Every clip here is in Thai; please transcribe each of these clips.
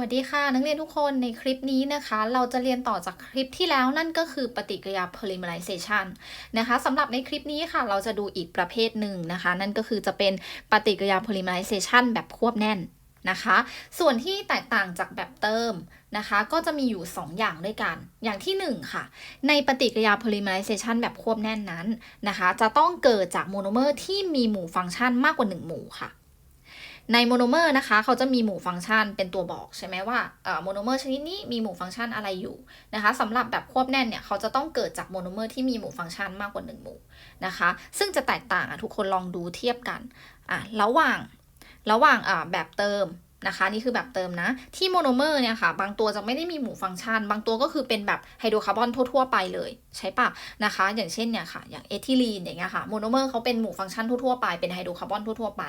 วัสดีค่ะ นักเรียนทุกคนในคลิปนี้นะคะ เราจะเรียนต่อจากคลิปที่แล้วนั่นก็คือปฏิกิริยา polymerization นะคะสำหรับในคลิปนี้ค่ะ เราจะดูอีกประเภทหนึ่งนะคะ นั่นก็คือจะเป็นปฏิกิริยา polymerization แบบควบแน่นนะคะ ส่วนที่แตกต่างจากแบบเติมนะคะ ก็จะมีอยู่ 2 อย่างด้วยกัน อย่างที่ 1 ค่ะ ในปฏิกิริยา polymerization แบบควบแน่นนั้นนะคะ จะต้องเกิดจากโมโนเมอร์ที่มีหมู่ฟังก์ชันมากกว่า 1 หมู่ค่ะ ในโมโนเมอร์นะคะ เขาจะมีหมู่ฟังก์ชันเป็นตัวบอกใช่ไหมว่าโมโนเมอร์ชนิดนี้มีหมู่ฟังก์ชันอะไรอยู่นะคะสำหรับแบบควบแน่นเนี่ย เขาจะต้องเกิดจากโมโนเมอร์ที่มีหมู่ฟังก์ชันมากกว่า 1 หมู่นะคะ ซึ่งจะแตกต่างอะทุกคนลองดูเทียบกันอะระหว่างระหว่างแบบเติม นะคะ นี่คือแบบเติมนะ ที่โมโนเมอร์เนี่ยค่ะ บางตัวจะไม่ได้มีหมู่ฟังก์ชัน บางตัวก็คือเป็นแบบไฮโดรคาร์บอนทั่ว ๆ ไปเลยใช่ปะนะคะ อย่างเช่นเนี่ยค่ะ อย่างเอทิลีนอย่างเงี้ยค่ะโมโนเมอร์เขาเป็นหมู่ฟังก์ชันทั่วๆไปเป็นไฮโดรคาร์บอนทั่วๆไป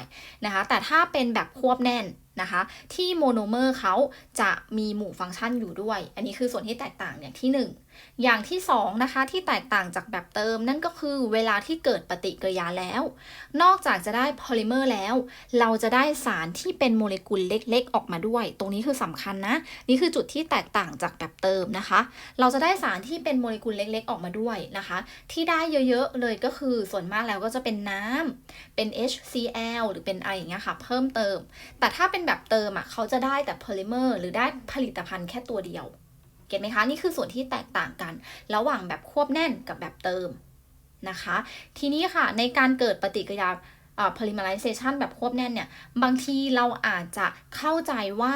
นะคะ แต่ถ้าเป็นแบบควบแน่นนะคะ ที่โมโนเมอร์เขาจะมีหมู่ฟังก์ชันอยู่ด้วย อันนี้คือส่วนที่แตกต่างอย่างที่ 1 อย่างที่2นะคะที่แตกต่างจากแบบเติมนั่นก็คือเวลาที่เกิดปฏิกิริยาแล้ว นอกจากจะได้โพลิเมอร์แล้ว เราจะได้สารที่เป็นโมเลกุลเล็กๆ ออกมาด้วย ตรงนี้คือสำคัญนะ นี่คือจุดที่แตกต่างจากแบบเติมนะคะ เราจะได้สารที่เป็นโมเลกุลเล็ก ๆ ออกมาด้วยนะคะ ที่ได้เยอะๆเลยก็คือส่วนมากแล้วก็จะเป็นน้ำเป็น HCl หรือเป็นอะไรอย่างเงี้ยค่ะเพิ่มเติม แต่ถ้าเป็นแบบเติมอะเขาจะได้แต่โพลิเมอร์หรือได้ผลิตภัณฑ์แค่ตัวเดียว เก็ตไหมคะ นี่คือส่วนที่แตกต่างกัน ระหว่างแบบควบแน่นกับแบบเติมนะคะ ทีนี้ค่ะในการเกิดปฏิกิริยา polymerization แบบควบแน่นเนี่ย บางทีเราอาจจะเข้าใจว่า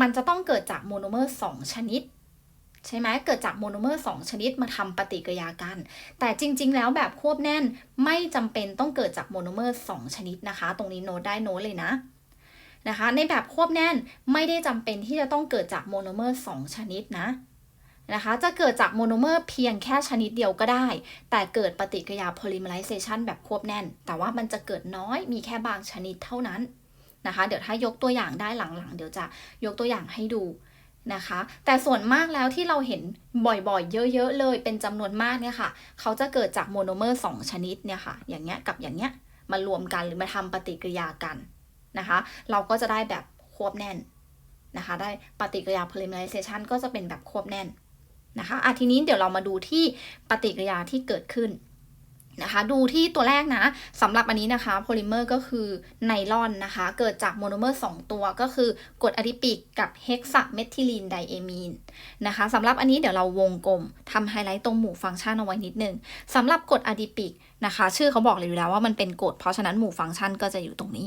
มันจะต้องเกิดจากโมโนเมอร์2ชนิด ใช่ไหมเกิดจากโมโนเมอร์2ชนิดมาทำปฏิกิริยากัน แต่จริง ๆ แล้วแบบควบแน่นไม่จำเป็นต้องเกิดจากโมโนเมอร์2ชนิดนะคะ ตรงนี้โน้ตได้โน้ตเลยนะนะคะ ในแบบควบแน่นไม่ได้จำเป็นที่จะต้องเกิดจากโมโนเมอร์2ชนิดนะ นะคะ จะเกิดจากโมโนเมอร์เพียงแค่ชนิดเดียวก็ได้ แต่เกิดปฏิกิริยา polymerization แบบควบแน่น แต่ว่ามันจะเกิดน้อยมีแค่บางชนิดเท่านั้นนะคะ เดี๋ยวถ้ายกตัวอย่างได้หลังๆ เดี๋ยวจะยกตัวอย่างให้ดูนะคะ แต่ส่วนมากแล้วที่เราเห็นบ่อยๆ เยอะๆ เลยเป็นจำนวนมากเนี่ยค่ะ เขาจะเกิดจากโมโนเมอร์ 2 ชนิดเนี่ยค่ะ อย่างเงี้ยกับอย่างเงี้ยมารวมกันหรือมาทำปฏิกิริยากันนะคะ เราก็จะได้แบบควบแน่นนะคะ ได้ปฏิกิริยา polymerization ก็จะเป็นแบบควบแน่น นะคะอะทีนี้เดี๋ยวเรามาดูที่ปฏิกิริยาที่เกิดขึ้นนะคะดูที่ตัวแรกนะสำหรับอันนี้นะคะโพลิเมอร์ก็คือไนลอนนะคะ เกิดจากโมโนเมอร์ 2 ตัวก็คือกรดอะดิปิกกับเฮกซาเมทิลีนไดเอมีนนะคะสำหรับอันนี้เดี๋ยวเราวงกลมทำไฮไลท์ตรงหมู่ฟังก์ชันเอาไว้นิดนึงสำหรับกรดอะดิปิกนะคะ ชื่อเขาบอกเลยอยู่แล้วว่ามันเป็นกรดเพราะฉะนั้นหมู่ฟังก์ชันก็จะอยู่ตรงนี้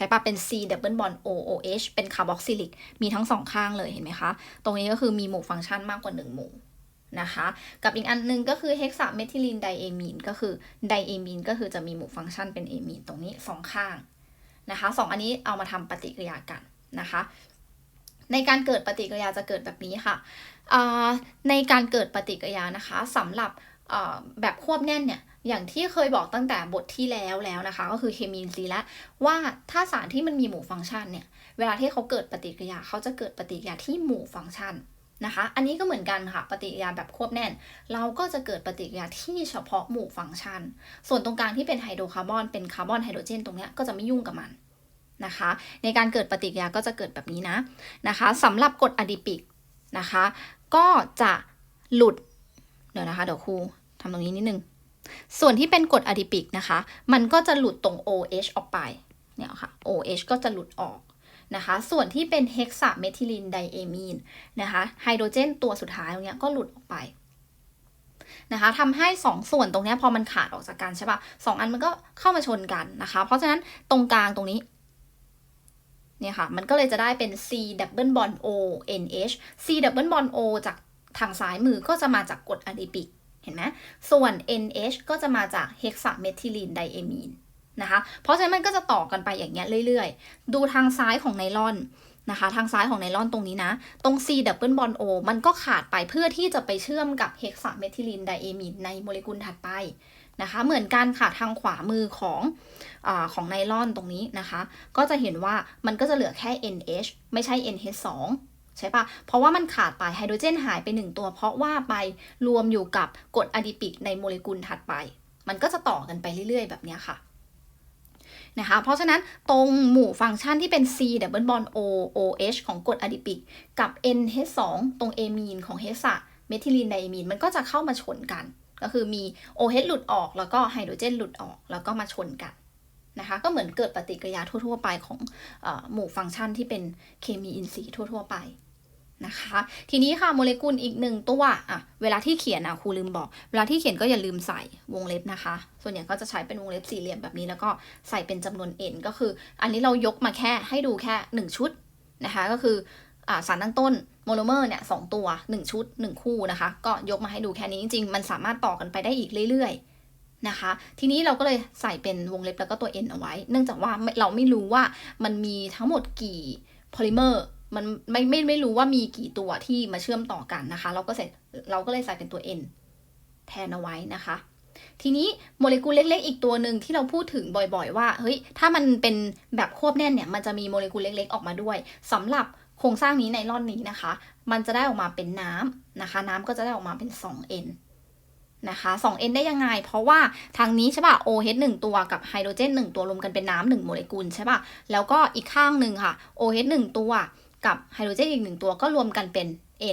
ช่ปะเป็น C double bond OOH เป็นคาร์บอกซิลิก มีทั้งสองข้างเลยเห็นไหมคะ ตรงนี้ก็คือมีหมู่ฟังก์ชันมากกว่า 1 หมู่นะคะ กับอีกอันนึงก็คือเฮกซาเมทิลีนไดเอมีนก็คือไดเอมีนก็คือจะมีหมู่ฟังก์ชันเป็นเอมีนตรงนี้สองข้างนะคะสองอันนี้เอามาทำปฏิกิริยากันนะคะ ในการเกิดปฏิกิริยาจะเกิดแบบนี้ค่ะ ในการเกิดปฏิกิริยานะคะสำหรับแบบควบแน่นเนี่ย อย่างที่เคยบอกตั้งแต่บทที่แล้วแล้วนะคะ ก็คือเคมีซีแล้วว่าถ้าสารที่มันมีหมู่ฟังก์ชันเนี่ย เวลาที่เขาเกิดปฏิกิริยาเขาจะเกิดปฏิกิริยาที่หมู่ฟังก์ชันนะคะ อันนี้ก็เหมือนกันค่ะ ปฏิกิริยาแบบควบแน่น เราก็จะเกิดปฏิกิริยาที่เฉพาะหมู่ฟังก์ชัน ส่วนตรงกลางที่เป็นไฮโดรคาร์บอนเป็นคาร์บอนไฮโดรเจนตรงนี้ก็จะไม่ยุ่งกับมันนะคะ ในการเกิดปฏิกิริยาก็จะเกิดแบบนี้นะนะคะสำหรับกรดอะดิปิกนะคะ ก็จะหลุด เดี๋ยวนะคะ เดี๋ยวครูทำตรงนี้นิดนึง ส่วนที่เป็นกรดอะดิปิกนะคะ มันก็จะหลุดตรง OH ออกไป เนี่ยค่ะ OH ก็จะหลุดออกนะคะ ส่วนที่เป็นเฮกซาเมทิลินไดเอมีนนะคะ ไฮโดรเจนตัวสุดท้ายตรงนี้ก็หลุดออกไปนะคะทำให้ 2 ส่วนตรงนี้พอมันขาดออกจากกันใช่ปะสองอันมันก็เข้ามาชนกันนะคะ เพราะฉะนั้นตรงกลางตรงนี้เนี่ยค่ะ มันก็เลยจะได้เป็น C double bond O NH C double bond O จากทางซ้ายมือก็จะมาจากกรดอะดิปิก เห็นไหมส่วน NH ก็จะมาจากเฮกซาเมทิลีนไดเอมีนนะคะ เพราะฉะนั้นมันก็จะต่อกันไปอย่างเงี้ยเรื่อยๆ ดูทางซ้ายของไนลอนนะคะ ทางซ้ายของไนลอนตรงนี้นะ ตรง C double bond O มันก็ขาดไปเพื่อที่จะไปเชื่อมกับเฮกซาเมทิลีนไดเอมีนในโมเลกุลถัดไปนะคะ เหมือนกันค่ะทางขวามือของอของไนลอนตรงนี้นะคะ ก็จะเห็นว่ามันก็จะเหลือแค่ NH ไม่ใช่ NH2 ใช่ปะเพราะว่ามันขาดไปไฮโดรเจนหายไป 1 ตัว เพราะว่าไปรวมอยู่กับกรดอะดิปิกในโมเลกุลถัดไป มันก็จะต่อกันไปเรื่อย ๆ แบบนี้ค่ะนะคะ เพราะฉะนั้นตรงหมู่ฟังก์ชันที่เป็น C double bond O OH ของกรดอะดิปิกกับ NH2 ตรงเอมีนของเฮสะเมทิลีนไดเอมีนมันก็จะเข้ามาชนกัน ก็คือมี OH หลุดออกแล้วก็ไฮโดรเจนหลุดออกแล้วก็มาชนกันนะคะ ก็เหมือนเกิดปฏิกิริยาทั่ว ๆ ไปของอหมู่ฟังก์ชันที่เป็นเคมีอินทรีย์ทั่ว ๆ ไป นะคะ ทีนี้ค่ะโมเลกุลอีกหนึ่งตัวอะเวลาที่เขียนอะครูลืมบอก เวลาที่เขียนก็อย่าลืมใส่วงเล็บนะคะ ส่วนใหญ่ก็จะใช้เป็นวงเล็บสี่เหลี่ยมแบบนี้ แล้วก็ใส่เป็นจำนวน n ก็คือ อันนี้เรายกมาแค่ให้ดูแค่หนึ่งชุดนะคะ ก็คืออสารตั้งต้นโมโนเมอร์เนี่ยสองตัว 1 ชุด 1 คู่นะคะ ก็ยกมาให้ดูแค่นี้จริงๆ มันสามารถต่อกันไปได้อีกเรื่อยๆนะคะ ทีนี้เราก็เลยใส่เป็นวงเล็บแล้วก็ตัว n เอาไว้ เนื่องจากว่าเราไม่รู้ว่ามันมีทั้งหมดกี่โพลิเมอร์ มันไม่ไม่ไม่รู้ว่ามีกี่ตัวที่มาเชื่อมต่อกันนะคะ เราก็เสร็จเราก็เลยใส่เป็นตัว n แทนเอาไว้นะคะ ทีนี้โมเลกุลเล็ก ๆ อีกตัวหนึ่งที่เราพูดถึงบ่อยๆ ว่าเฮ้ยถ้ามันเป็นแบบควบแน่นเนี่ย มันจะมีโมเลกุลเล็ก ๆ ออกมาด้วยสำหรับโครงสร้างนี้ในร่อนนี้นะคะ มันจะได้ออกมาเป็นน้ำนะคะ น้ำก็จะได้ออกมาเป็น 2n นะคะ 2n ได้ยังไง เพราะว่าทางนี้ใช่ป่ะ OH 1 ตัวกับไฮโดรเจน 1 ตัวรวมกันเป็นน้ำ1โมเลกุลใช่ป่ะ แล้วก็อีกข้างหนึ่งค่ะ OH 1 ตัว กับไฮโดรเจนอีก1ตัวก็รวมกันเป็น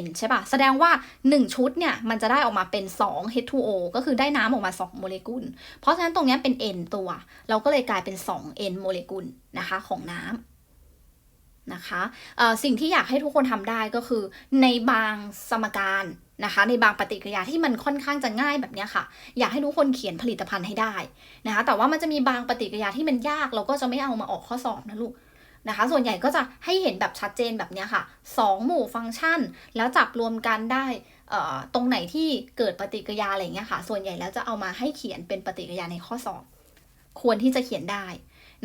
n ใช่ป่ะ แสดงว่า 1 ชุดเนี่ย มันจะได้ออกมาเป็น 2 H2O ก็คือได้น้ำออกมา 2 โมเลกุล เพราะฉะนั้นตรงนี้เป็น n ตัว เราก็เลยกลายเป็น 2n โมเลกุลนะคะของน้ำนะคะสิ่งที่อยากให้ทุกคนทำได้ก็คือ ในบางสมการนะคะในบางปฏิกิริยาที่มันค่อนข้างจะง่ายแบบนี้ค่ะ อยากให้ทุกคนเขียนผลิตภัณฑ์ให้ได้นะคะแต่ว่ามันจะมีบางปฏิกิริยาที่มันยากเราก็จะไม่เอามาออกข้อสอบนะลูก นะคะ ส่วนใหญ่ก็จะให้เห็นแบบชัดเจนแบบนี้ค่ะ 2 หมู่ฟังก์ชัน แล้วจับรวมกันได้ตรงไหนที่เกิดปฏิกิริยาอะไรเงี้ยค่ะ ส่วนใหญ่แล้วจะเอามาให้เขียนเป็นปฏิกิริยาในข้อสอบ ควรที่จะเขียนได้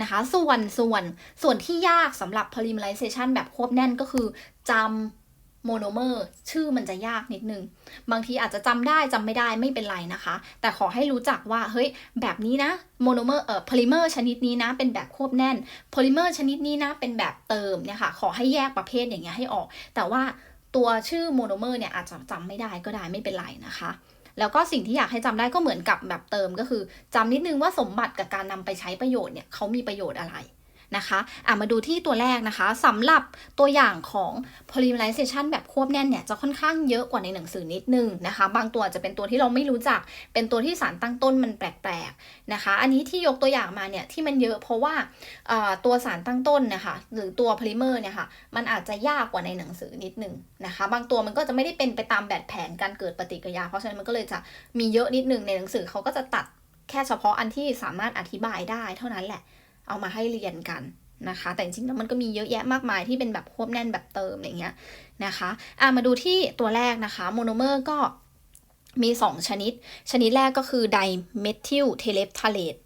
นะคะ ส่วนส่วนส่วนที่ยากสำหรับ polymerization แบบควบแน่นก็คือจำ โมโนเมอร์ชื่อมันจะยากนิดนึง บางทีอาจจะจำได้จำไม่ได้ไม่เป็นไรนะคะ แต่ขอให้รู้จักว่า เฮ้ย แบบนี้นะโมโนเมอร์เอ่อโพลิเมอร์ชนิดนี้นะ เป็นแบบควบแน่นโพลิเมอร์ชนิดนี้นะ เป็นแบบเติมเนี่ยค่ะ ขอให้แยกประเภทอย่างเงี้ยให้ออก แต่ว่าตัวชื่อโมโนเมอร์เนี่ยอาจจะจำไม่ได้ก็ได้ไม่เป็นไรนะคะแล้วก็สิ่งที่อยากให้จำได้ก็เหมือนกับแบบเติมก็คือจำนิดนึงว่าสมบัติกับการนำไปใช้ประโยชน์เนี่ยเขามีประโยชน์อะไร นะคะอะมาดูที่ตัวแรกนะคะสำหรับตัวอย่างของ polymerization แบบควบแน่นเนี่ยจะค่อนข้างเยอะกว่าในหนังสือนิดนึงนะคะ บางตัวจะเป็นตัวที่เราไม่รู้จัก เป็นตัวที่สารตั้งต้นมันแปลกๆนะคะ อันนี้ที่ยกตัวอย่างมาเนี่ยที่มันเยอะเพราะว่าตัวสารตั้งต้นนะคะหรือตัว polymer เนี่ยค่ะมันอาจจะยากกว่าในหนังสือนิดนึงนะคะ บางตัวมันก็จะไม่ได้เป็นไปตามแบบแผนการเกิดปฏิกิริยา เพราะฉะนั้นมันก็เลยจะมีเยอะนิดนึงในหนังสือเขาก็จะตัดแค่เฉพาะอันที่สามารถอธิบายได้เท่านั้นแหละ เอามาให้เรียนกันนะคะ แต่จริงๆแล้วมันก็มีเยอะแยะมากมายที่เป็นแบบควบแน่นแบบเติมอย่างเงี้ยนะคะอะมาดูที่ตัวแรกนะคะโมโนเมอร์ก็มี 2 ชนิด ชนิดแรกก็คือไดเมทิลเทเลฟทาเลต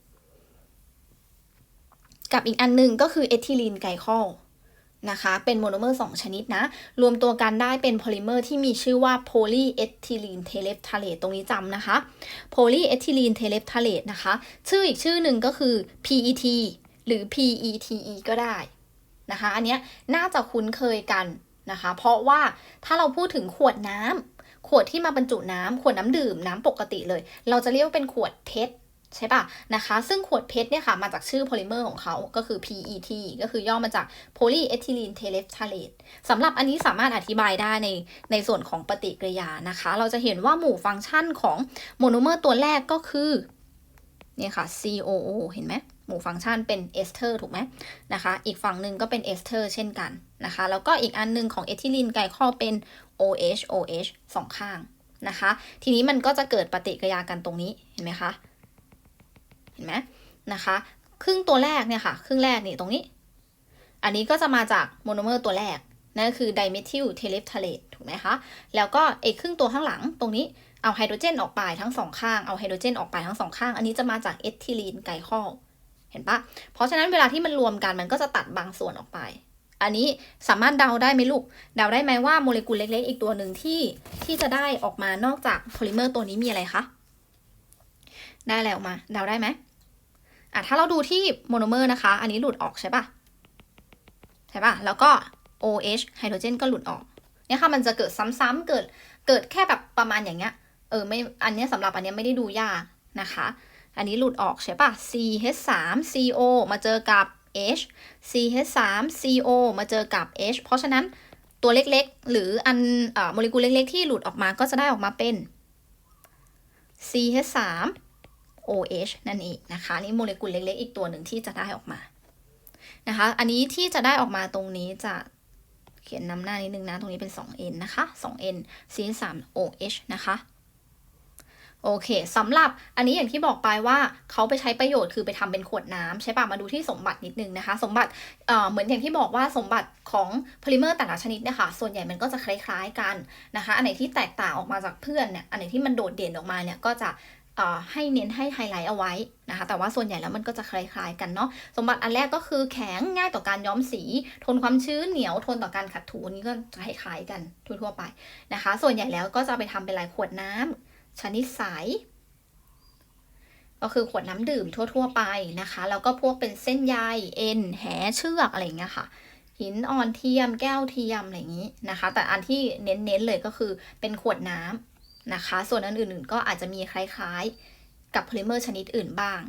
กับอีกอันหนึ่งก็คือเอทิลีนไกลคอลนะคะ เป็นโมโนเมอร์ 2 ชนิดนะ รวมตัวกันได้เป็นโพลิเมอร์ที่มีชื่อว่าโพลีเอทิลีนเทเลฟทาเลตตรงนี้จำนะคะโพลีเอทิลีนเทเลฟทาเลตนะคะ ชื่ออีกชื่อหนึ่งก็คือ PET หรือ PETE ก็ได้นะคะ อันนี้น่าจะคุ้นเคยกันนะคะ เพราะว่าถ้าเราพูดถึงขวดน้ำขวดที่มาบรรจุน้ำขวดน้ำดื่มน้ำปกติเลย เราจะเรียกว่าเป็นขวดเพชรใช่ป่ะนะคะ ซึ่งขวดเพชรเนี่ยค่ะ มาจากชื่อโพลิเมอร์ของเขาก็คือ PET ก็คือย่อมาจาก polyethylene terephthalate สำหรับอันนี้สามารถอธิบายได้ในในส่วนของปฏิกิริยานะคะ เราจะเห็นว่าหมู่ฟังก์ชันของโมโนเมอร์ตัวแรกก็คือเนี่ยค่ะ COO เห็นไหม หมู่ฟังก์ชันเป็นเอสเทอร์ถูกไหมนะคะ อีกฝั่งหนึ่งก็เป็นเอสเทอร์เช่นกันนะคะ แล้วก็อีกอันนึงของเอทิลีนไกลคอลเป็น OH OH สองข้างนะคะ ทีนี้มันก็จะเกิดปฏิกิริยากันตรงนี้เห็นไหมคะเห็นไหมนะคะ ครึ่งตัวแรกเนี่ยค่ะ ครึ่งแรกนี่ตรงนี้ อันนี้ก็จะมาจากโมโนเมอร์ตัวแรกนั่นคือไดเมทิลเทเลฟทาเลตถูกไหมคะ แล้วก็ไอ้ครึ่งตัวข้างหลังตรงนี้เอาไฮโดรเจนออกไปทั้งสองข้าง เอาไฮโดรเจนออกไปทั้งสองข้าง อันนี้จะมาจากเอทิลีนไกลคอล เห็นปะเพราะฉะนั้นเวลาที่มันรวมกันมันก็จะตัดบางส่วนออกไป อันนี้สามารถเดาได้ไหมลูก เดาได้ไหมว่าโมเลกุลเล็กๆ อีกตัวหนึ่งที่ที่จะได้ออกมานอกจากโพลิเมอร์ตัวนี้มีอะไรคะ ได้อะไรออกมา เดาได้ไหมอะถ้าเราดูที่โมโนเมอร์นะคะ อันนี้หลุดออกใช่ปะใช่ปะแล้วก็ OH ไฮโดรเจนก็หลุดออก เนี่ยค่ะมันจะเกิดซ้ำๆเกิดเกิดแค่แบบประมาณอย่างเงี้ย เออไม่ อันนี้สำหรับอันนี้ไม่ได้ดูยากนะคะ อันนี้หลุดออกใช่ปะ CH3 CO มาเจอกับ H CH3 CO มาเจอกับ H เพราะฉะนั้นตัวเล็กๆ หรืออันโมเลกุลเล็กๆ ที่หลุดออกมาก็จะได้ออกมาเป็น CH3 OH นั่นเองนะคะนี่โมเลกุลเล็กๆ อีกตัวหนึ่งที่จะได้ออกมานะคะ อันนี้ที่จะได้ออกมาตรงนี้จะเขียนนำหน้านิดนึงนะ ตรงนี้เป็น 2n นะคะ 2n CH3 OH นะคะ โอเคสำหรับอันนี้อย่างที่บอกไปว่าเขาไปใช้ประโยชน์คือไปทำเป็นขวดน้ำใช่ปะมาดูที่สมบัตินิดนึงนะคะ สมบัติเอ่อเหมือนอย่างที่บอกว่าสมบัติของโพลิเมอร์แต่ละชนิดเนี่ยค่ะส่วนใหญ่มันก็จะคล้ายๆกันนะคะ อันไหนที่แตกต่างออกมาจากเพื่อนเนี่ยอันไหนที่มันโดดเด่นออกมาเนี่ยก็จะให้เน้นให้ไฮไลท์เอาไว้นะคะ แต่ว่าส่วนใหญ่แล้วมันก็จะคล้ายๆกันเนาะ สมบัติอันแรกก็คือแข็งง่ายต่อการย้อมสี ทนความชื้นเหนียว ทนต่อการขัดถูนี่ก็จะคล้ายๆกันทั่วๆไปนะคะ ส่วนใหญ่แล้วก็จะไปทำเป็นลายขวดน้ำ ชนิดใส ก็คือขวดน้ำดื่มทั่ว ๆ ไปนะคะ แล้วก็พวกเป็นเส้นใยเอ็น แหเชือกอะไรเงี้ยค่ะ หินอ่อนเทียม แก้วเทียมอะไรอย่างนี้นะคะ แต่อันที่เน้นๆเลยก็คือเป็นขวดน้ำนะคะ ส่วนอันอื่นๆ ก็อาจจะมีคล้ายๆ กับโพลิเมอร์ชนิดอื่นบ้าง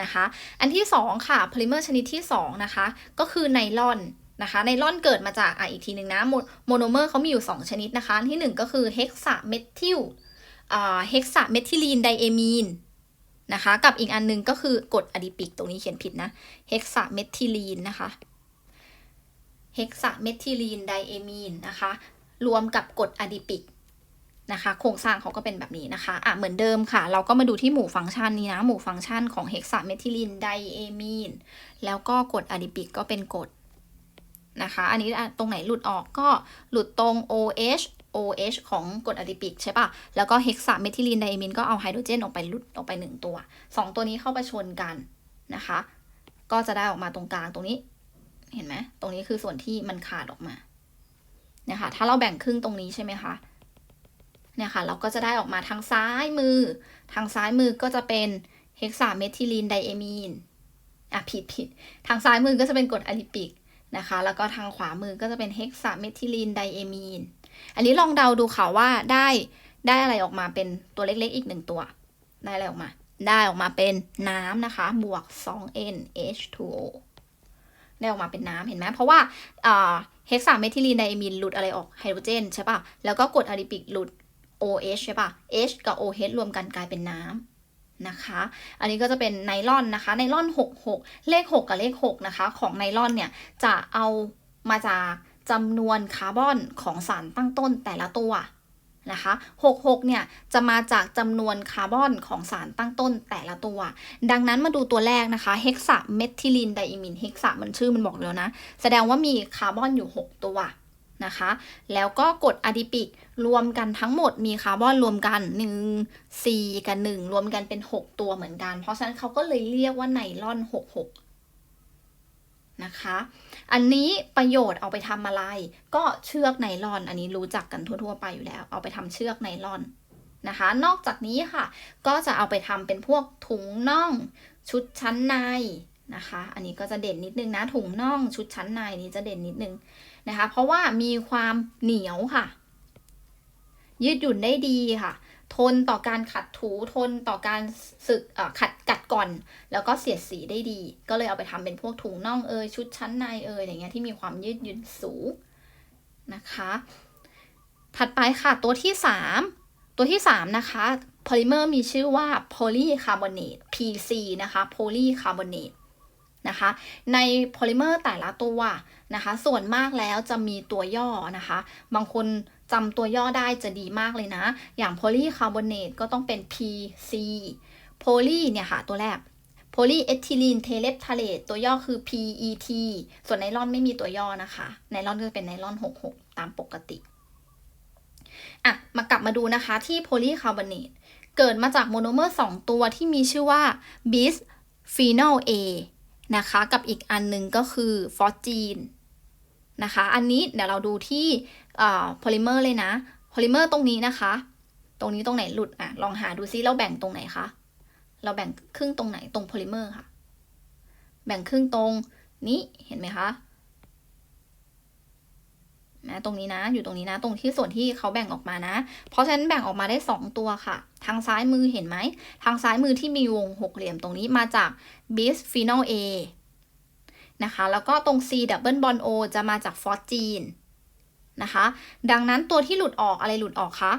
นะคะ อันที่สองค่ะโพลิเมอร์ชนิดที่สองนะคะ ก็คือไนลอนนะคะไนลอนเกิดมาจากอะอีกทีหนึ่งนะโมโนเมอร์เขามีอยู่ 2 ชนิดนะคะ อันที่หนึ่งก็คือเฮกซาเมทิล เฮกซาเมทิลีนไดเอมีนนะคะกับอีกอันหนึงก็คือกรดอะดิปิกตรงนี้เขียนผิดนะเฮกซาเมทิลีนนะคะเฮกซาเมทิลีนไดเอมีนนะคะรวมกับกรดอะดิปิกนะคะโครงสร้างเขาก็เป็นแบบนี้นะคะอะเหมือนเดิมค่ะ เราก็มาดูที่หมู่ฟังก์ชันนี้นะ หมู่ฟังก์ชันของเฮกซาเมทิลีนไดเอมีนแล้วก็กรดอะดิปิกก็เป็นกรดนะคะ อันนี้ตรงไหนหลุดออกก็หลุดตรง OH OH ของกรดอะดิปิกใช่ปะแล้วก็เฮกซาเมทิลีนไดเอมีนก็เอาไฮโดรเจนออกไปลุดออกไปหนึ่งตัวสองตัวนี้เข้าไปชนกันนะคะ ก็จะได้ออกมาตรงกลางตรงนี้ เห็นไหม ตรงนี้คือส่วนที่มันขาดออกมาเนี่ยค่ะ ถ้าเราแบ่งครึ่งตรงนี้ใช่ไหมคะ เนี่ยค่ะ เราก็จะได้ออกมาทางซ้ายมือ ทางซ้ายมือก็จะเป็นเฮกซาเมทิลีนไดเอมีน อะผิดผิด ทางซ้ายมือก็จะเป็นกรดอะดิปิกนะคะ แล้วก็ทางขวามือก็จะเป็นเฮกซาเมทิลีนไดเอมีน อันนี้ลองเดาดูค่ะว่าได้ได้อะไรออกมาเป็นตัวเล็กๆอีกหนึ่งตัว ได้อะไรออกมา ได้ออกมาเป็นน้ำนะคะ บวก 2NH2O ได้ออกมาเป็นน้ำเห็นไหมเพราะว่าเฮกซาเมทิลีนไดมีนหลุดอะไรออกไฮโดรเจนใช่ปะแล้วก็กรดอะดิปิกหลุด OH ใช่ปะ H กับ OH รวมกันกลายเป็นน้ำนะคะ อันนี้ก็จะเป็นไนลอนนะคะไนลอน 66 เลข 6 กับเลข 6 นะคะ ของไนลอนเนี่ย จะเอามาจาก จำนวนคาร์บอนของสารตั้งต้นแต่ละตัวนะคะ66เนี่ยจะมาจากจำนวนคาร์บอนของสารตั้งต้นแต่ละตัว ดังนั้นมาดูตัวแรกนะคะเฮกซาเมทิลินไดอิมินเฮกซามันชื่อมันบอกแล้วนะ แสดงว่ามีคาร์บอนอยู่ 6 ตัวนะคะ แล้วก็กรดอะดิปิกรวมกันทั้งหมดมีคาร์บอนรวมกัน 1 4 กับ 1 รวมกันเป็น 6 ตัวเหมือนกัน เพราะฉะนั้นเขาก็เลยเรียกว่าไนลอน 66 นะคะ อันนี้ประโยชน์เอาไปทำอะไร ก็เชือกไนลอน อันนี้รู้จักกันทั่วๆไปอยู่แล้ว เอาไปทำเชือกไนลอนนะคะ นอกจากนี้ค่ะ ก็จะเอาไปทำเป็นพวกถุงน่องชุดชั้นในนะคะ อันนี้ก็จะเด่นนิดนึงนะ ถุงน่องชุดชั้นในนี้จะเด่นนิดนึงนะคะ เพราะว่ามีความเหนียวค่ะ ยืดหยุ่นได้ดีค่ะ ทนต่อการขัดถูทนต่อการสึกขัดกัดก่อน แล้วก็เสียดสีได้ดี ก็เลยเอาไปทำเป็นพวกถุงน่องเอยชุดชั้นในเอยอย่างเงี้ยที่มีความยืดหยุ่นสูงนะคะ ถัดไปค่ะตัวที่ 3 ตัวที่ 3 นะคะโพลิเมอร์มีชื่อว่าโพลีคาร์บอเนต PC นะคะโพลีคาร์บอเนตนะคะ ในโพลิเมอร์แต่ละตัวนะคะ ส่วนมากแล้วจะมีตัวย่อนะคะ บางคน จำตัวย่อได้จะดีมากเลยนะ อย่างโพลีคาร์บอเนตก็ต้องเป็น PC โพลีเนี่ยค่ะ ตัวแรกโพลีเอทิลีนเทเลปทาเลตตัวย่อคือ PET ส่วนไนลอนไม่มีตัวย่อนะคะ ไนลอนก็จะเป็นไนลอน 66 ตามปกติ อะ มากลับมาดูนะคะที่โพลีคาร์บอเนตเกิดมาจากโมโนเมอร์ 2 ตัวที่มีชื่อว่าบิสฟีนอล A นะคะ กับอีกอันหนึ่งก็คือฟอสจีน นะคะ อันนี้เดี๋ยวเราดูที่โพลิเมอร์เลยนะโพลิเมอร์ตรงนี้นะคะ ตรงนี้ตรงไหนหลุดอะลองหาดูซิเราแบ่งตรงไหนคะเราแบ่งครึ่งตรงไหนตรงโพลิเมอร์ค่ะ แบ่งครึ่งตรงนี้เห็นไหมคะนะตรงนี้นะอยู่ตรงนี้นะ ตรงที่ส่วนที่เขาแบ่งออกมานะ เพราะฉะนั้นแบ่งออกมาได้ 2 ตัวค่ะ ทางซ้ายมือเห็นไหม ทางซ้ายมือที่มีวงหกเหลี่ยมตรงนี้มาจาก bis phenol A นะคะ แล้วก็ตรง C double bond O จะมาจากฟอสจีนนะคะ ดังนั้นตัวที่หลุดออกอะไรหลุดออกคะ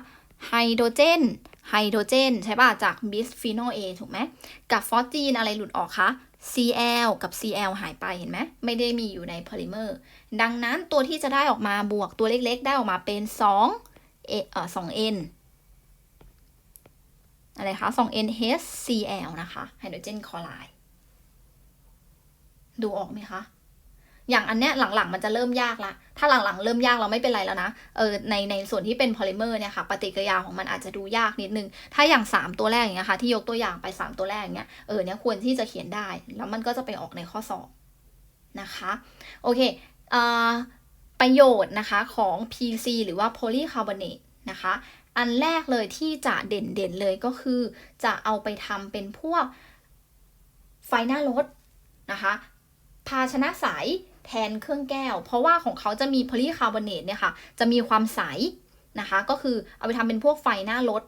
ไฮโดรเจนไฮโดรเจนใช่ป่ะ จาก bis phenol A ถูกไหม กับฟอสจีนอะไรหลุดออกคะ Cl กับ Cl หายไปเห็นไหม ไม่ได้มีอยู่ในโพลิเมอร์ ดังนั้นตัวที่จะได้ออกมาบวกตัวเล็กๆ ได้ออกมาเป็น 2 เอเอ่อ 2 N อะไรคะ 2 N HCl นะคะไฮโดรเจนคลอไรด์ ดูออกไหมคะ อย่างอันเนี้ยหลังๆ มันจะเริ่มยากละ ถ้าหลังๆ เริ่มยากเราไม่เป็นไรแล้วนะ เออในในส่วนที่เป็นโพลิเมอร์เนี่ยค่ะ ปฏิกิริยาของมันอาจจะดูยากนิดนึง ถ้าอย่าง 3 ตัวแรกอย่างเงี้ยค่ะ ที่ยกตัวอย่างไป 3 ตัวแรกอย่างเงี้ย เออเนี่ยควรที่จะเขียนได้ แล้วมันก็จะไปออกในข้อสอบนะคะ โอเคเอ่อประโยชน์นะคะของ PC หรือว่า polycarbonate นะคะ อันแรกเลยที่จะเด่นๆเลยก็คือ จะเอาไปทำเป็นพวกไฟหน้ารถนะคะ ภาชนะใสแทนเครื่องแก้ว เพราะว่าของเขาจะมีโพลีคาร์บอเนตเนี่ยค่ะ จะมีความใสนะคะ ก็คือเอาไปทำเป็นพวกไฟหน้ารถ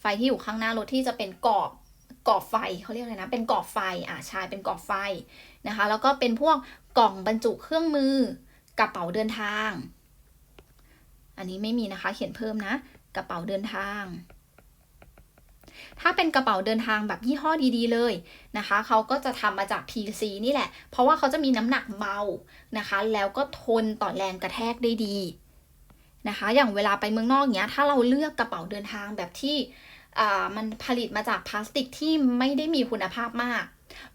ไฟที่อยู่ข้างหน้ารถที่จะเป็นกรอบกรอบไฟเขาเรียกอะไรนะ เป็นกรอบไฟอ่าใช่เป็นกรอบไฟนะคะ แล้วก็เป็นพวกกล่องบรรจุเครื่องมือกระเป๋าเดินทาง อันนี้ไม่มีนะคะ เขียนเพิ่มนะ กระเป๋าเดินทาง ถ้าเป็นกระเป๋าเดินทางแบบยี่ห้อดีๆเลยนะคะเขาก็จะทำมาจาก PC นี่แหละ เพราะว่าเขาจะมีน้ำหนักเบานะคะ แล้วก็ทนต่อแรงกระแทกได้ดีนะคะ อย่างเวลาไปเมืองนอกเนี้ย ถ้าเราเลือกกระเป๋าเดินทางแบบที่อ่ามันผลิตมาจากพลาสติกที่ไม่ได้มีคุณภาพมาก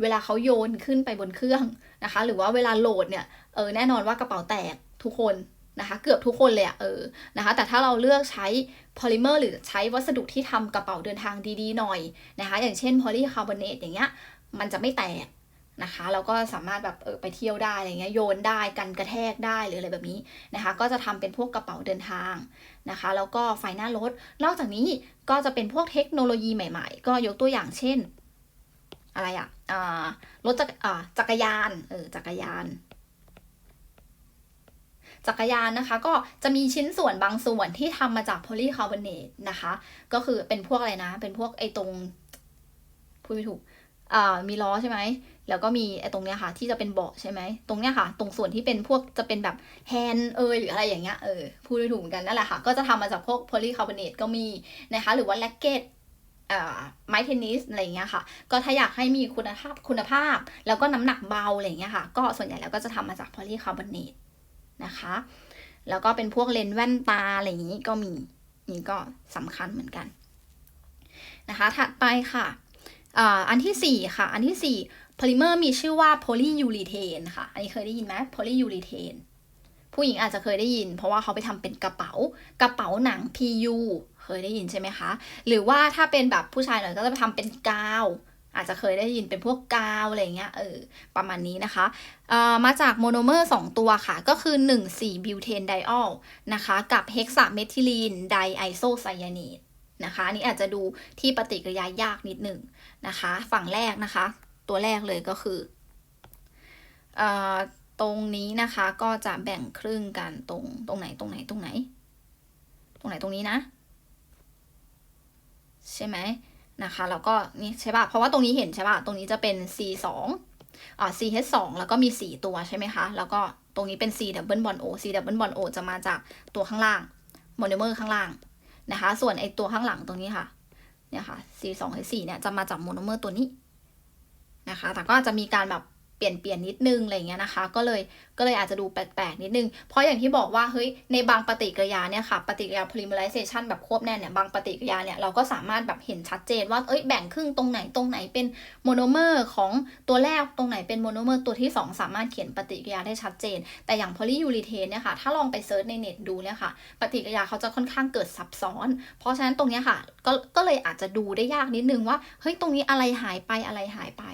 เวลาเขาโยนขึ้นไปบนเครื่องนะคะ หรือว่าเวลาโหลดเนี่ย เออแน่นอนว่ากระเป๋าแตกทุกคน นะคะ เกือบทุกคนเลยอะเออนะคะ แต่ถ้าเราเลือกใช้โพลิเมอร์หรือใช้วัสดุที่ทำกระเป๋าเดินทางดีๆหน่อยนะคะ อย่างเช่นโพลีคาร์บอเนตอย่างเงี้ยมันจะไม่แตกนะคะแล้วก็สามารถแบบเออไปเที่ยวได้อะไรเงี้ยโยนได้กันกระแทกได้หรืออะไรแบบนี้นะคะ ก็จะทำเป็นพวกกระเป๋าเดินทางนะคะ แล้วก็ไฟหน้ารถ นอกจากนี้ก็จะเป็นพวกเทคโนโลยีใหม่ๆ ก็ยกตัวอย่างเช่น อะไรอะอ่ารถจักรจักรยานเออจักรยาน จักรยานนะคะ ก็จะมีชิ้นส่วนบางส่วนที่ทำมาจากโพลีคาร์บอเนตนะคะ ก็คือเป็นพวกอะไรนะ เป็นพวกไอตรงพูดไม่ถูกอ่ามีล้อใช่ไหม แล้วก็มีไอตรงเนี้ยค่ะ ที่จะเป็นเบาะใช่ไหม ตรงเนี้ยค่ะ ตรงส่วนที่เป็นพวกจะเป็นแบบแฮนด์เอยหรืออะไรอย่างเงี้ย เออ พูดไม่ถูกเหมือนกันนั่นแหละค่ะ ก็จะทำมาจากพวกโพลีคาร์บอเนตก็มีนะคะ หรือว่าแล็กเก็ตไม้เทนนิสอะไรอย่างเงี้ยค่ะ ก็ถ้าอยากให้มีคุณภาพคุณภาพ แล้วก็น้ำหนักเบาอะไรอย่างเงี้ยค่ะ ก็ส่วนใหญ่แล้วก็จะทำมาจากโพลีคาร์บอเนต นะคะ แล้วก็เป็นพวกเลนส์แว่นตาอะไรอย่างนี้ก็มีนี่ก็สำคัญเหมือนกันนะคะ ถัดไปค่ะอันที่ 4 ค่ะ อันที่4โพลิเมอร์มีชื่อว่าโพลียูรีเทนค่ะ อันนี้เคยได้ยินไหมโพลียูรีเทนผู้หญิงอาจจะเคยได้ยิน เพราะว่าเขาไปทำเป็นกระเป๋ากระเป๋าหนัง PU เคยได้ยินใช่ไหมคะ หรือว่าถ้าเป็นแบบผู้ชายหน่อยก็จะไปทำเป็นกาว อาจจะเคยได้ยินเป็นพวกกาวอะไรเงี้ยเออประมาณนี้นะคะมาจากโมโนเมอร์ 2 ตัวค่ะ ก็คือ 1 4 บิวเทนไดออลนะคะ กับเฮกซาเมทิลีนไดไอโซไซยานีดนะคะนนี้อาจจะดูที่ปฏิกิริยายากนิดหนึ่งนะคะ ฝั่งแรกนะคะ ตัวแรกเลยก็คืออตรงนี้นะคะก็จะแบ่งครึ่งกันตรงตรงไหนตรงไหนตรงไหน ตรงไหนตรงนี้นะ ใช่ไหม นะคะ แล้วก็นี่ใช่ป่ะ เพราะว่าตรงนี้เห็นใช่ป่ะ ตรงนี้จะเป็น C 2อ่า CH 2แล้วก็มี 4 ตัวใช่ไหมคะ แล้วก็ตรงนี้เป็น C double bond O C double bond O จะมาจากตัวข้างล่างโมโนเมอร์ข้างล่างนะคะ ส่วนไอตัวข้างหลังตรงนี้ค่ะ เนี่ยค่ะ C 2 H 4เนี่ยจะมาจากโมโนเมอร์ตัวนี้นะคะ แต่ก็จะมีการแบบ เปลี่ยนเปลี่ยนนิดนึงอะไรเงี้ยนะคะ ก็เลยก็เลยอาจจะดูแปลกๆ นิดนึง เพราะอย่างที่บอกว่าเฮ้ยในบางปฏิกิริยาเนี่ยค่ะปฏิกิริยา polymerization แบบควบแน่นเนี่ยบางปฏิกิริยาเนี่ยเราก็สามารถแบบเห็นชัดเจนว่าเอ้ยแบ่งครึ่งตรงไหนตรงไหนเป็นโมโนเมอร์ของตัวแรกตรงไหนเป็นโมโนเมอร์ตัวที่ 2 สามารถเขียนปฏิกิริยาได้ชัดเจน แต่อย่าง polyurethane เนี่ยค่ะถ้าลองไปเซิร์ชในเน็ตดูเนี่ยค่ะปฏิกิริยาเขาจะค่อนข้างเกิดซับซ้อน เพราะฉะนั้นตรงเนี้ยค่ะก็ก็เลยอาจจะดูได้ยากนิดนึงว่าเฮ้ยตรงนี้อะไรหายไปอะไรหายไป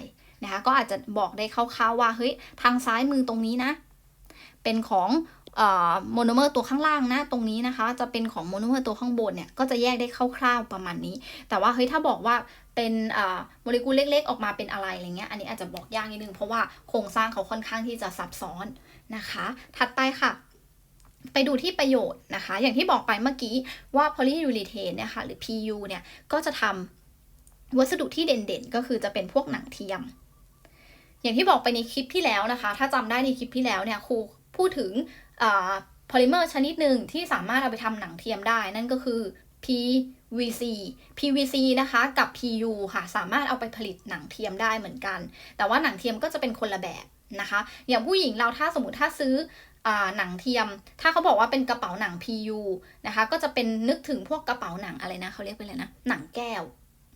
นะคะก็อาจจะบอกได้คร่าวๆว่าเฮ้ยทางซ้ายมือตรงนี้นะ เป็นของโมโนเมอร์ตัวข้างล่างนะตรงนี้นะคะ จะเป็นของโมโนเมอร์ตัวข้างบนเนี่ยก็จะแยกได้คร่าวๆประมาณนี้ แต่ว่าเฮ้ยถ้าบอกว่าเป็นโมเลกุลเล็ก ๆ ออกมาเป็นอะไรอะไรเงี้ยอันนี้อาจจะบอกยากนิดนึงเพราะว่าโครงสร้างเขาค่อนข้างที่จะซับซ้อนนะคะ ถัดไปค่ะไปดูที่ประโยชน์นะคะ อย่างที่บอกไปเมื่อกี้ว่าโพลียูรีเทนนี่ยค่ะหรือ PU เนี่ยก็จะทำวัสดุที่เด่นๆ ก็คือจะเป็นพวกหนังเทียม อย่างที่บอกไปในคลิปที่แล้วนะคะ ถ้าจำได้ในคลิปที่แล้วเนี่ยครูพูดถึงโพลิเมอร์ชนิดหนึ่งที่สามารถเอาไปทำหนังเทียมได้ นั่นก็คือ PVC PVC นะคะกับ PU ค่ะ สามารถเอาไปผลิตหนังเทียมได้เหมือนกัน แต่ว่าหนังเทียมก็จะเป็นคนละแบบนะคะ อย่างผู้หญิงเราถ้าสมมติถ้าซื้อหนังเทียม ถ้าเขาบอกว่าเป็นกระเป๋าหนัง PU นะคะ ก็จะเป็นนึกถึงพวกกระเป๋าหนังอะไรนะเขาเรียกเป็นอะไรนะ หนังแก้ว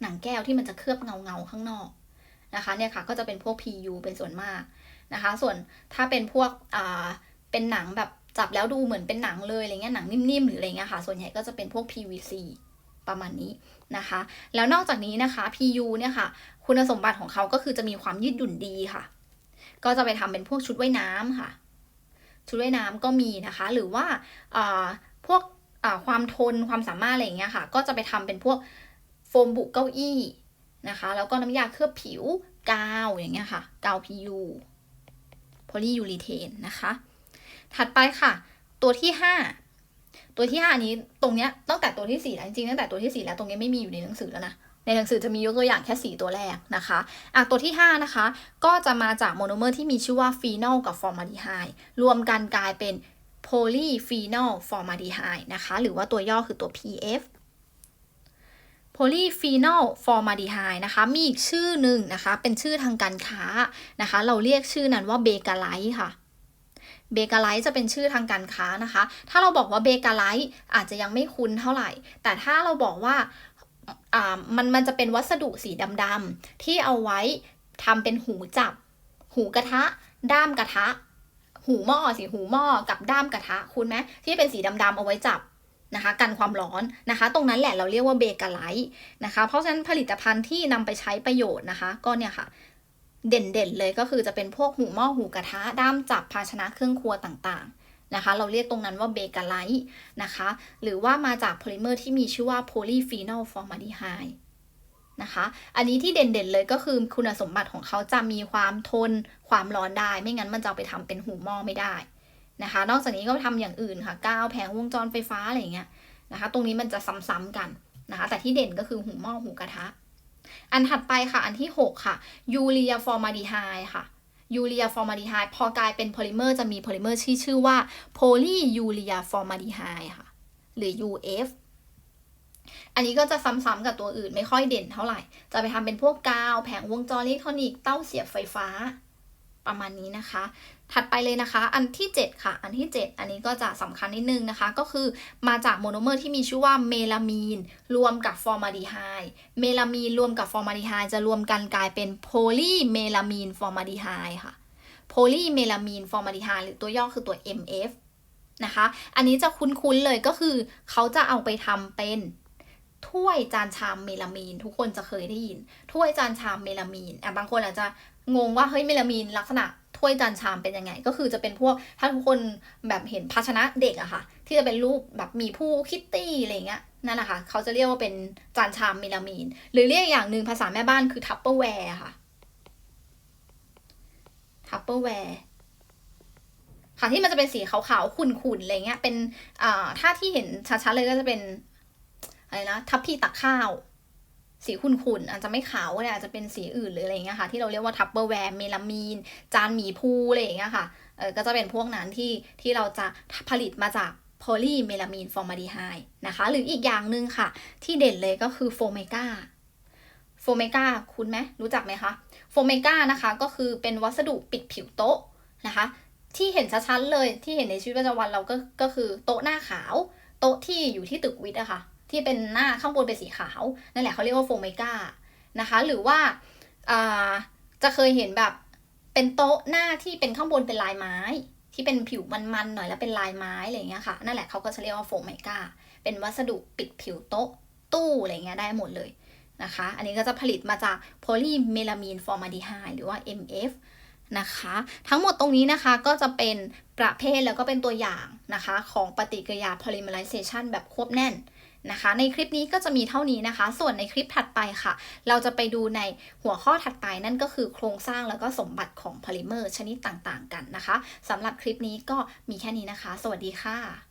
หนังแก้วที่มันจะเคลือบเงาเงาข้างนอก นะคะเนี่ยค่ะก็จะเป็นพวก PU เป็นส่วนมากนะคะ ส่วนถ้าเป็นพวกเป็นหนังแบบจับแล้วดูเหมือนเป็นหนังเลยอะไรเงี้ยหนังนิ่มๆหรืออะไรเงี้ยค่ะ ส่วนใหญ่ก็จะเป็นพวก PVC ประมาณนี้นะคะ แล้วนอกจากนี้นะคะ PU เนี่ยค่ะ คุณสมบัติของเขาก็คือจะมีความยืดหยุ่นดีค่ะ ก็จะไปทำเป็นพวกชุดว่ายน้ำค่ะ ชุดว่ายน้ำก็มีนะคะ หรือว่าพวกความทนความสามารถอะไรเงี้ยค่ะ ก็จะไปทำเป็นพวกโฟมบุกเก้าอี้ นะคะ แล้วก็น้ำยาเคลือบผิวกาวอย่างเงี้ยค่ะ กาว PU โพลียูรีเทนนะคะ ถัดไปค่ะ ตัวที่ 5 ตัวที่5อันนี้ตรงเนี้ยตั้งแต่ตัวที่ 4 แล้วจริงๆตั้งแต่ตัวที่ 4 แล้วตรงนี้ไม่มีอยู่ในหนังสือแล้วนะในหนังสือจะมียกตัวอย่างแค่ 4 ตัวแรกนะคะอะตัวที่ 5 นะคะ ก็จะมาจากโมโนเมอร์ที่มีชื่อว่าฟีนอลกับฟอร์มาลดีไฮด์รวมกันกลายเป็นโพลีฟีนอลฟอร์มาลดีไฮด์นะคะ หรือว่าตัวย่อคือตัว PF โพลีฟีนอลฟอร์มาดีไฮนะคะ มีอีกชื่อหนึ่งนะคะ เป็นชื่อทางการค้านะคะ เราเรียกชื่อนั้นว่าเบกาไลท์ค่ะเบกาไลท์จะเป็นชื่อทางการค้านะคะ ถ้าเราบอกว่าเบกาไลท์อาจจะยังไม่คุ้นเท่าไหร่ แต่ถ้าเราบอกว่าอ่ามันมันจะเป็นวัสดุสีดำๆที่เอาไว้ทำเป็นหูจับ หูกระทะ ด้ามกระทะ หูหม้อสิหูหม้อกับด้ามกระทะ คุณไหมที่เป็นสีดำๆเอาไว้จับ นะคะกันความร้อนนะคะ ตรงนั้นแหละเราเรียกว่าเบกาไลท์นะคะ เพราะฉะนั้นผลิตภัณฑ์ที่นำไปใช้ประโยชน์นะคะ ก็เนี่ยค่ะเด่นๆเลยก็คือจะเป็นพวกหูหม้อหูกระทะด้ามจับภาชนะเครื่องครัวต่างๆนะคะ เราเรียกตรงนั้นว่าเบกาไลท์นะคะ หรือว่ามาจากโพลิเมอร์ที่มีชื่อว่าโพลีฟีนอลฟอร์มาดีไฮนะคะ อันนี้ที่เด่นๆเลยก็คือคุณสมบัติของเขาจะมีความทนความร้อนได้ ไม่งั้นมันจะไปทำเป็นหูหม้อไม่ได้ นะคะ นอกจากนี้ก็ทำอย่างอื่นค่ะกาวแผงวงจรไฟฟ้าอะไรเงี้ยนะคะ ตรงนี้มันจะซ้ำๆกันนะคะ แต่ที่เด่นก็คือหูหม้อหูกระทะ อันถัดไปค่ะ อันที่ 6 ค่ะยูเรียฟอร์มาดีไฮค่ะยูเรียฟอร์มาดีไฮพอกลายเป็นโพลิเมอร์จะมีโพลิเมอร์ที่ชื่อว่าโพลียูเรียฟอร์มาดีไฮค่ะ หรือ UF อันนี้ก็จะซ้ำๆกับตัวอื่นไม่ค่อยเด่นเท่าไหร่ จะไปทำเป็นพวกกาว แผงวงจรอิเล็กทรอนิกส์เต้าเสียบไฟฟ้า ประมาณนี้นะคะ ถัดไปเลยนะคะ อันที่ 7 ค่ะ อันที่ 7 อันนี้ก็จะสำคัญนิดนึงนะคะ ก็คือมาจากโมโนเมอร์ที่มีชื่อว่าเมลามีน รวมกับฟอร์มาดีไฮเมลามีนรวมกับฟอร์มาดีไฮจะรวมกันกลายเป็นโพลีเมลามีนฟอร์มาดีไฮค่ะโพลีเมลามีนฟอร์มาดีไฮหรือตัวย่อคือตัว MF นะคะ อันนี้จะคุ้นๆเลยก็คือ เขาจะเอาไปทำเป็นถ้วยจานชามเมลามีน ทุกคนจะเคยได้ยิน ถ้วยจานชามเมลามีนอะบางคนอาจจะงงว่าเฮ้ยเมลามีนลักษณะ ถ้วยจานชามเป็นยังไง ก็คือจะเป็นพวกถ้าทุกคนแบบเห็นภาชนะเด็กอะค่ะ ที่จะเป็นรูปแบบมีผู้คิตตี้อะไรเงี้ยนั่นแหละค่ะเขาจะเรียกว่าเป็นจานชามเมลามีน หรือเรียกอย่างหนึ่งภาษาแม่บ้านคือทัพเปอร์แวร์ค่ะทัพเปอร์แวร์ค่ะที่มันจะเป็นสีขาวๆ ขุ่นๆ อะไรเงี้ย เป็น อ่า ถ้าที่เห็นชัดๆ เลยก็จะเป็น อะไรนะ ทัพพีตักข้าว สีขุ่นๆอาจจะไม่ขาวก็เลยอาจจะเป็นสีอื่นหรืออะไรเงี้ยค่ะ ที่เราเรียกว่าทัพเปอร์แวร์เมลามีน จานหมีภูอะไรอย่างเงี้ยค่ะเออก็จะเป็นพวกนั้นที่ที่เราจะผลิตมาจากโพลีเมลามีนฟอร์มาดีไฮนะคะ หรืออีกอย่างหนึ่งค่ะ ที่เด่นเลยก็คือโฟเมกาโฟเมกาคุณไหมรู้จักไหมคะโฟเมกานะคะก็คือเป็นวัสดุปิดผิวโต๊ะนะคะ ที่เห็นชัดๆเลยที่เห็นในชีวิตประจำวันเราก็ก็คือโต๊ะหน้าขาว โต๊ะที่อยู่ที่ตึกวิทย์อะคะ่ะ ที่เป็นหน้าข้างบนเป็นสีขาว นั่นแหละเขาเรียกว่าโฟเมกานะคะ หรือว่าจะเคยเห็นแบบเป็นโต๊ะหน้าที่เป็นข้างบนเป็นลายไม้ ที่เป็นผิวมันๆหน่อยแล้วเป็นลายไม้อะไรเงี้ยค่ะ นั่นแหละเขาก็จะเรียกว่าโฟเมกาเป็นวัสดุปิดผิวโต๊ะตู้อะไรเงี้ยได้หมดเลยนะคะ อันนี้ก็จะผลิตมาจากโพลีเมลามีนฟอร์มาดีไฮหรือว่า MF นะคะ ทั้งหมดตรงนี้นะคะก็จะเป็นประเภทแล้วก็เป็นตัวอย่างนะคะ ของปฏิกิริยา polymerization แบบควบแน่น นะคะ ในคลิปนี้ก็จะมีเท่านี้นะคะ ส่วนในคลิปถัดไปค่ะ เราจะไปดูในหัวข้อถัดไปนั่นก็คือโครงสร้างแล้วก็สมบัติของพอลิเมอร์ชนิดต่างๆ กันนะคะสำหรับคลิปนี้ก็มีแค่นี้นะคะ สวัสดีค่ะ